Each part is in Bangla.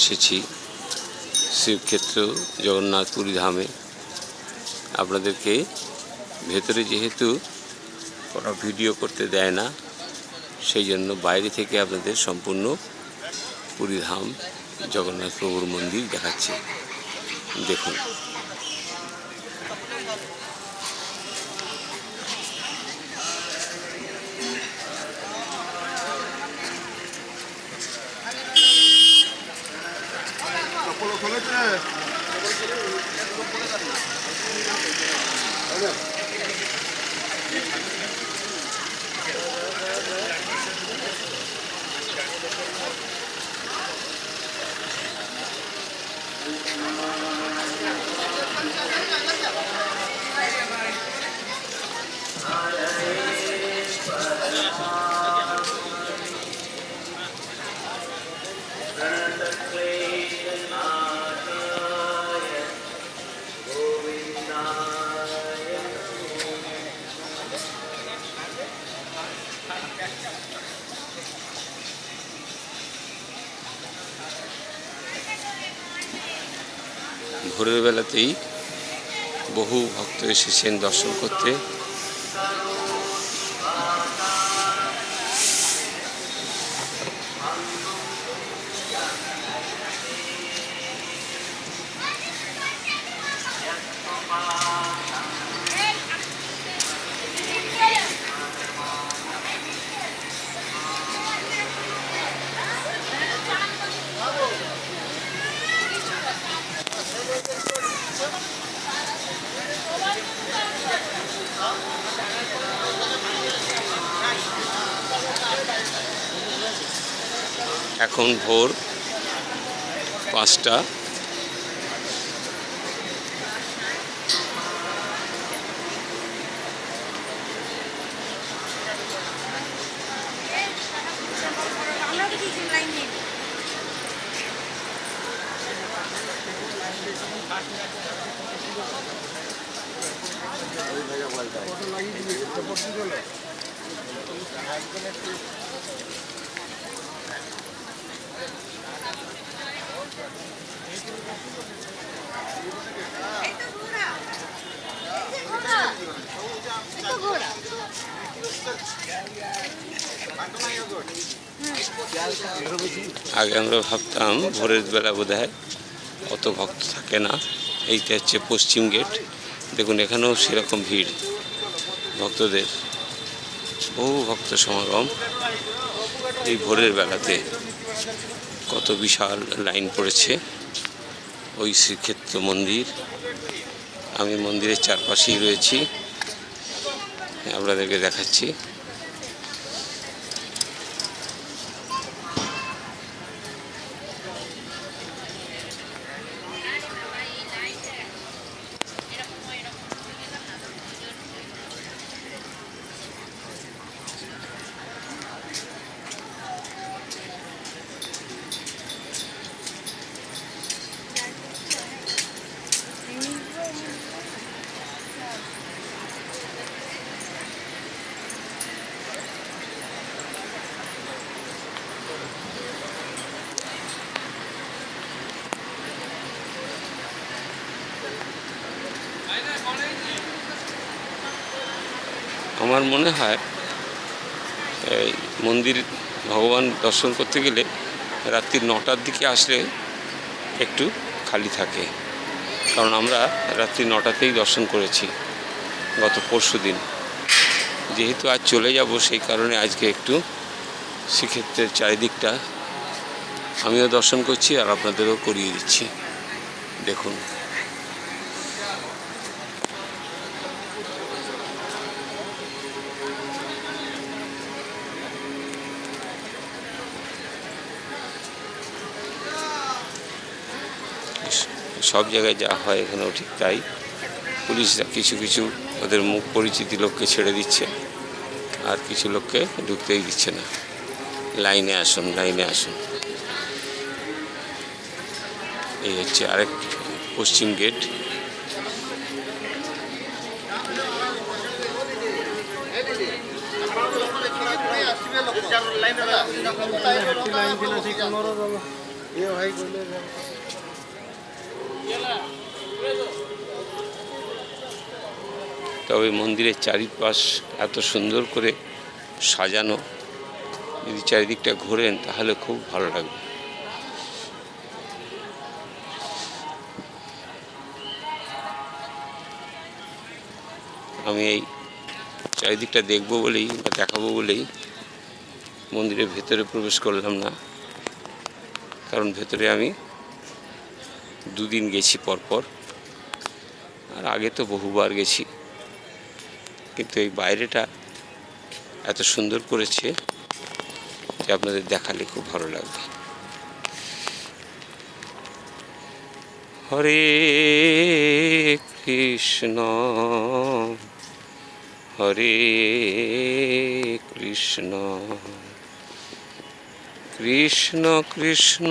এসেছি শিবক্ষেত্র জগন্নাথ পুরী ধামে। আপনাদেরকে ভেতরে যেহেতু কোনো ভিডিও করতে দেয় না, সেই জন্য বাইরে থেকে আপনাদের সম্পূর্ণ পুরী ধাম জগন্নাথ প্রভুর মন্দির দেখাচ্ছে। দেখুন। চপ্পল ভোরের বেলাতেই বহু ভক্ত এসেছেন দর্শন করতে। এখন ভোর পাঁচটা। তো কিছু লাইন নেই আগে আমরা ভাবতাম ভোরের বেলা বোধ হয় অত ভক্ত থাকে না। এইটা হচ্ছে পশ্চিম গেট। দেখুন, এখানেও সেরকম ভিড় ভক্তদের। বহু ভক্ত সমাগম এই ভোরের বেলাতে। কত বিশাল লাইন পড়েছে। ওই শ্রীক্ষেত্র মন্দির। আমি মন্দিরের চারপাশেই রয়েছি। আপনাদেরকে দেখাচ্ছি। আমার মনে হয়, এই মন্দির ভগবান দর্শন করতে গেলে রাত্রি নটার দিকে আসলে একটু খালি থাকে। কারণ আমরা রাত্রি নটাতেই দর্শন করেছি গত পরশু দিন। যেহেতু আজ চলে যাব, সেই কারণে আজকে একটু সেক্ষেত্রে চারিদিকটা আমিও দর্শন করছি আর আপনাদেরও করিয়ে দিচ্ছি। দেখুন। সব জায়গায় যা হয় এখানেও ঠিক তাই পুলিশরা কিছু কিছু ওদের মুখ পরিচিতি লোককে ছেড়ে দিচ্ছে আর কিছু লোককে ঢুকতেই দিচ্ছে না লাইনে আসুন লাইনে আসুন এই হচ্ছে আরেক পশ্চিম গেট লাইন তবে মন্দিরের চারিপাশ এত সুন্দর করে সাজানো, যদি চারিদিকটা ঘোরেন তাহলে খুব ভালো লাগবে। আমি এই চারিদিকটা দেখব বলেই বা দেখাবো বলেই মন্দিরের ভেতরে প্রবেশ করলাম না। কারণ ভেতরে আমি দুদিন গেছি পরপর। আর আগে তো বহুবার গেছি। কিন্তু এই বাইরেটা এত সুন্দর করেছে যে আপনাদের দেখালে খুব ভালো লাগবে। হরে কৃষ্ণ হরে কৃষ্ণ কৃষ্ণ কৃষ্ণ।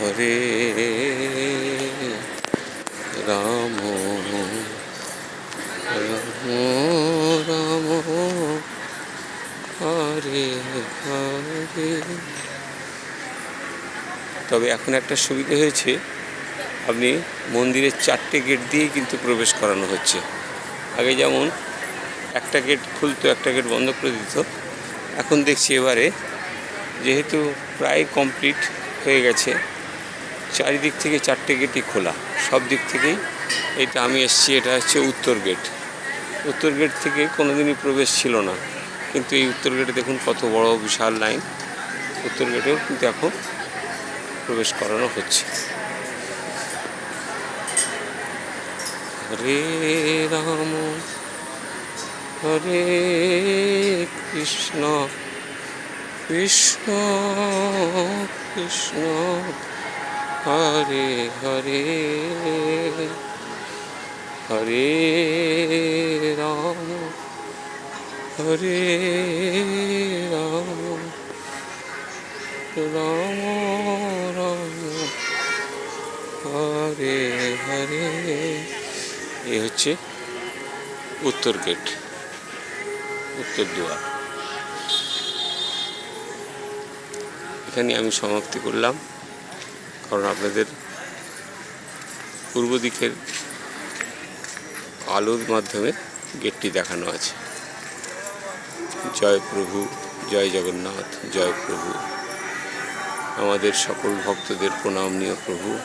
হরে রাম রাম রাম হরে হরে। তবে এখন একটা সুবিধা হয়েছে, আপনি মন্দিরের চারটে গেট দিয়েই কিন্তু প্রবেশ করানো হচ্ছে। আগে যেমন একটা গেট খুলতো, একটা গেট বন্ধ করে দিত, এখন দেখছি এবারে যেহেতু প্রায় কমপ্লিট হয়ে গেছে চারিদিক থেকে চারটে গেটই খোলা। সব দিক থেকেই এটা আমি এসছি, এটা হচ্ছে উত্তর গেট। উত্তর গেট থেকে কোনোদিনই প্রবেশ ছিল না। কিন্তু এই উত্তর গেটে দেখুন কত বড় বিশাল লাইন। উত্তর গেটেও কিন্তু এখন প্রবেশ করানো হচ্ছে। হরে রাম, হরে কৃষ্ণ কৃষ্ণ কৃষ্ণ। হরে হরে হরে রাম হরে রাম রাম রাম, হরে হরে। এ হচ্ছে উত্তর গেট, উত্তর দুয়ার। এখানে আমি সমাপ্তি করলাম। কারণ আপনাদের পূর্ব দিকের আলোর মাধ্যমে গেটটি দেখানো আছে। জয় প্রভু, জয় জগন্নাথ, জয় প্রভু। আমাদের সকল ভক্তদের প্রণামনীয় প্রভু।